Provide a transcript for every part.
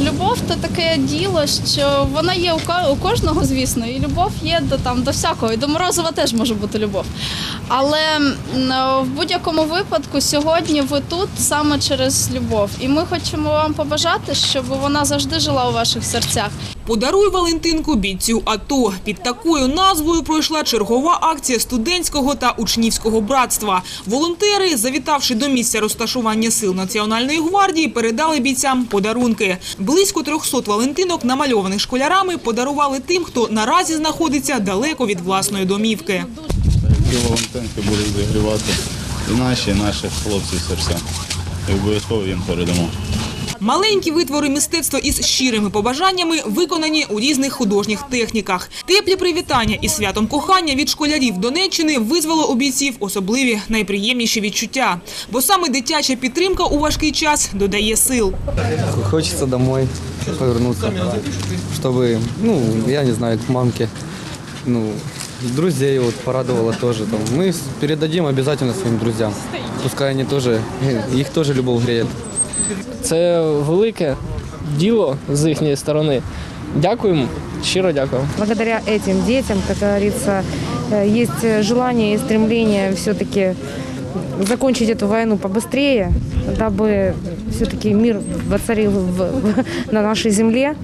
Любов то таке діло, що вона є у кожного, звісно, і любов є до там до всякого. І до Морозова теж може бути любов. Але в будь-якому випадку сьогодні ви тут саме через любов. І ми хочемо вам побажати, щоб вона завжди жила у ваших серцях. Подаруй Валентинку бійцю АТО. Під такою назвою пройшла чергова акція студентського та учнівського братства. Волонтери, завітавши до місця розташування сил Національної гвардії, передали бійцям подарунки. Близько 300 Валентинок, намальованих школярами, подарували тим, хто наразі знаходиться далеко від власної домівки. Ці волонтенки будуть зігрівати і наші, і наших хлопців серця. І обов'язково їм передамо. Маленькі витвори мистецтва із щирими побажаннями виконані у різних художніх техніках. Теплі привітання і святом кохання від школярів Донеччини визвало у бійців особливі найприємніші відчуття. Бо саме дитяча підтримка у важкий час додає сил. Хочется домой повернуться, чтобы, ну, я не знаю, к мамке, ну, друзей вот порадовало тоже. Там. Мы передадим обязательно своим. Пускай они тоже, их тоже любовь греет. Це велике діло з їхньої сторони. Дякуємо, щиро дякую. Благодаря этим детям, как говорится, э, есть желание и стремление все-таки закончить эту войну побыстрее, дабы все-таки мир воцарил в- в- на нашей земле,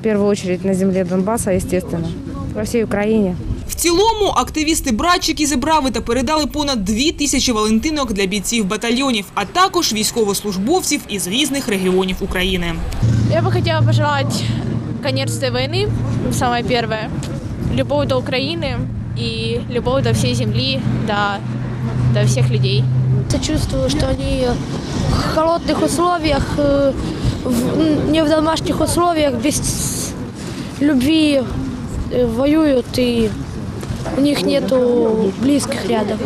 в первую очередь на земле Донбасса, естественно, во всей Украине. В цілому активісти братчики зібрали та передали понад дві тисячі валентинок для бійців батальйонів, а також військовослужбовців із різних регіонів України. Я бы хотела пожелать конец этой войны, самое первое. Любовь до Украины и любовь до всей земли, до, до всех людей. чувствую, что они в холодных условиях, э, в- не в домашних условиях, без любви э, воюют, и у них нету близких рядом.